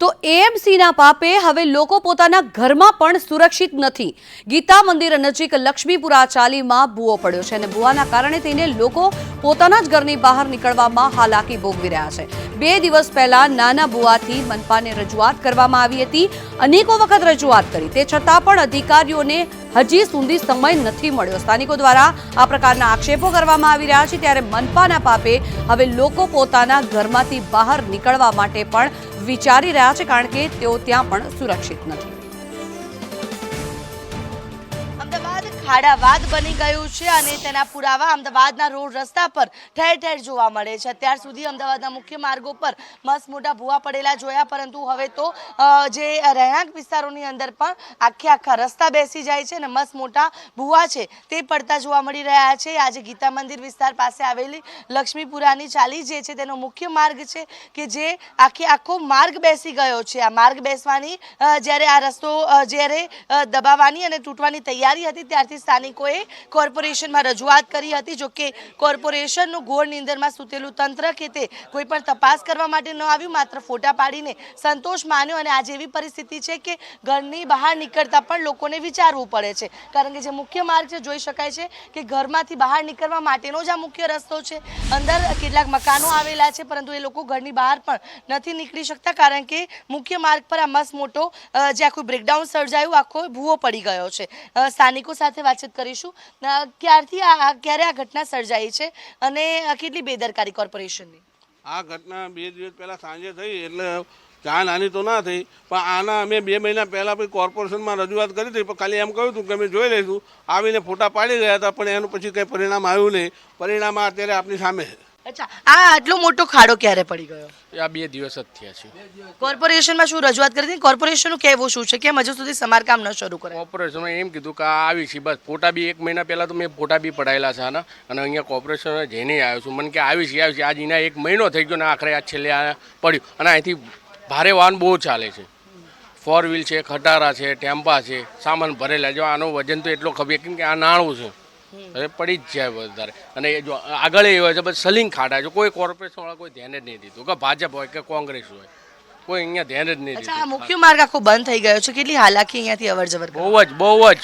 તો એએમસીના પાપે હવે લોકો પોતાના ઘરમાં પણ સુરક્ષિત નથી. ગીતા મંદિર નજીક લક્ષ્મીપુરા ચાલીમાં ભૂવો પડ્યો છે અને ભૂવાના કારણે થઈને લોકો પોતાના જ ઘરની બહાર નીકળવામાં હાલાકી ભોગવી રહ્યા છે. બે દિવસ પહેલા નાના ભૂવાથી મનપાને રજૂઆત કરવામાં આવી હતી. અનેકો વખત રજૂઆત કરી. તે છતાં પણ અધિકારીઓને હજી સુધી સમય નથી મળ્યો. સ્થાનિકો દ્વારા આ પ્રકારના આક્ષેપો કરવામાં આવી રહ્યા છે ત્યારે મનપાના પાપે હવે લોકો પોતાના ઘરમાંથી બહાર નીકળવા માટે પણ વિચારી રહ્યા છે કારણ કે તેઓ ત્યાં પણ સુરક્ષિત નથી. ખાડાવાદ બની ગયું છે અને તેના પુરાવા અમદાવાદના રોડ રસ્તા પર ઠેર ઠેર જોવા મળે છે. અત્યાર સુધી અમદાવાદના મુખ્ય માર્ગો પર મસ્ત મોટા ભૂવા પડેલા જોયા, પરંતુ હવે તો જે રહેણાંક વિસ્તારોની અંદર પણ આખે આખા રસ્તા બેસી જાય છે અને મસ્ત મોટા ભૂવા છે તે પડતા જોવા મળી રહ્યા છે. આજે ગીતા મંદિર વિસ્તાર પાસે આવેલી લક્ષ્મીપુરાની ચાલી જે છે તેનો મુખ્ય માર્ગ છે કે જે આખે આખો માર્ગ બેસી ગયો છે. આ માર્ગ બેસવાની જ્યારે આ રસ્તો જ્યારે દબાવવાની અને તૂટવાની તૈયારી હતી ત્યારથી સ્થાનિકોએ કોર્પોરેશનમાં રજૂઆત કરી હતી. જો કે કોર્પોરેશનનું ઘોર નિંદરમાં સૂતેલું તંત્ર કે તે કોઈ પણ તપાસ કરવા માટે ન આવ્યું, માત્ર ફોટા પાડીને સંતોષ માન્યો અને આજે એવી પરિસ્થિતિ છે કે ઘરની બહાર નીકળતા પણ લોકોને વિચારવું પડે છે. કારણ કે જે મુખ્ય માર્ગ છે, જોઈ શકાય છે કે ઘરમાંથી બહાર નીકળવા માટેનો જ આ મુખ્ય રસ્તો છે. અંદર કેટલાક મકાનો આવેલા છે, પરંતુ એ લોકો ઘરની બહાર પણ નથી નીકળી શકતા, કારણ કે મુખ્ય માર્ગ પર આ મસ્ત મોટો જે આખું બ્રેકડાઉન સર્જાયું, આખો ભૂવો પડી ગયો છે. સ્થાનિકો સાથે વાતચીત કરીશું. ક્યારથી આ ક્યારે આ ઘટના સર્જાઈ છે અને કેટલી બેદરકારી કોર્પોરેશનની? આ ઘટના બે દિવસ પહેલાં સાંજે થઈ, એટલે જાન હાની તો ના થઈ, પણ આના અમે બે મહિના પહેલાં પછી કોર્પોરેશનમાં રજૂઆત કરી હતી, પણ ખાલી એમ કહ્યું હતું કે અમે જોઈ લઈશું. આવીને ફોટા પાડી ગયા હતા, પણ એનું પછી કંઈ પરિણામ આવ્યું નહીં. પરિણામ અત્યારે આપની સામે છે. અચ્છા આ આટલો મોટો ખાડો ક્યારે પડી ગયો? આ બે દિવસ જ થયા છે. કોર્પોરેશનમાં શું રજૂઆત કરી હતી? કોર્પોરેશનનું કહેવું શું છે કેમ હજુ સુધી સમારકામ ન શરૂ કરે? કોર્પોરેશનમાં એમ કીધું કે આ આવી છે બસ. ફોટા બી એક મહિના પહેલાં તો મેં ફોટા બી પડાયેલા છે આના. અને અહીંયા કોર્પોરેશન જઈને આવ્યો છું મને કે આવી છે આવી છે. આજ એના એક મહિનો થઈ ગયો ને આખરે આ છેલ્લે આ પડ્યું. અને અહીંથી ભારે વાહન બહુ ચાલે છે. ફોર વ્હીલ છે ખટારા છે ટેમ્પા છે સામાન ભરેલા જો આનો વજન તો એટલો ખબર કેમ કે આ નાણું છે. હવે પડી જ જાય વધારે. અને એ જો આગળ એ હોય છે બસ સલિંગ ખાડા છે. કોઈ કોર્પોરેશનવાળા કોઈ ધ્યાન જ નહીં દીધું. કે ભાજપ હોય કે કોંગ્રેસ હોય કોઈ અહીંયા ધ્યાન જ નહીં અચ્છા આ દીધું. મુખ્ય માર્ગ આખો બંધ થઈ ગયો છે. કેટલી હાલાકી અહીંયાથી અવર જવર બહુ જ બહુ જ.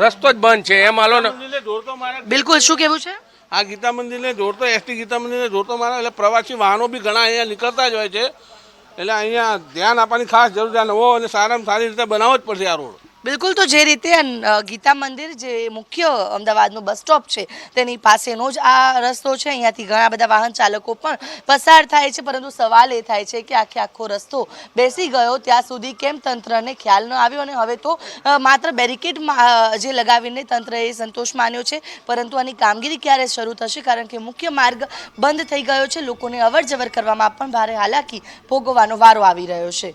રસ્તો જ બંધ છે. એમ હાલો ને. જોડતો મારે બિલકુલ શું કેવું છે? આ ગીતા મંદિરને જોડતો એસટી ગીતા મંદિરને જોડતો મારે. એટલે પ્રવાસી વાહનો બી ઘણા અહીંયા નીકળતા જ હોય છે. એટલે અહીંયા ધ્યાન આપવાની ખાસ જરૂર છે નવો અને સારામાં સારી રીતે બનાવવો જ પડશે આ રોડ. બિલકુલ, તો જે રીતે ગીતા મંદિર જે મુખ્ય અમદાવાદનું બસ સ્ટોપ છે, તેની પાસેનો જ આ રસ્તો છે. અહીંયાથી ઘણા બધા વાહન ચાલકો પણ પસાર થાય છે, પરંતુ સવાલ એ થાય છે કે આખે આખો રસ્તો બેસી ગયો ત્યાં સુધી કેમ તંત્રને ખ્યાલ ન આવ્યો? અને હવે તો માત્ર બેરિકેડ જે લગાવીને તંત્રએ સંતોષ માન્યો છે, પરંતુ આની કામગીરી ક્યારે શરૂ થશે? કારણ કે મુખ્ય માર્ગ બંધ થઈ ગયો છે. લોકોને અવર જવર કરવામાં પણ ભારે હાલાકી ભોગવવાનો વારો આવી રહ્યો છે.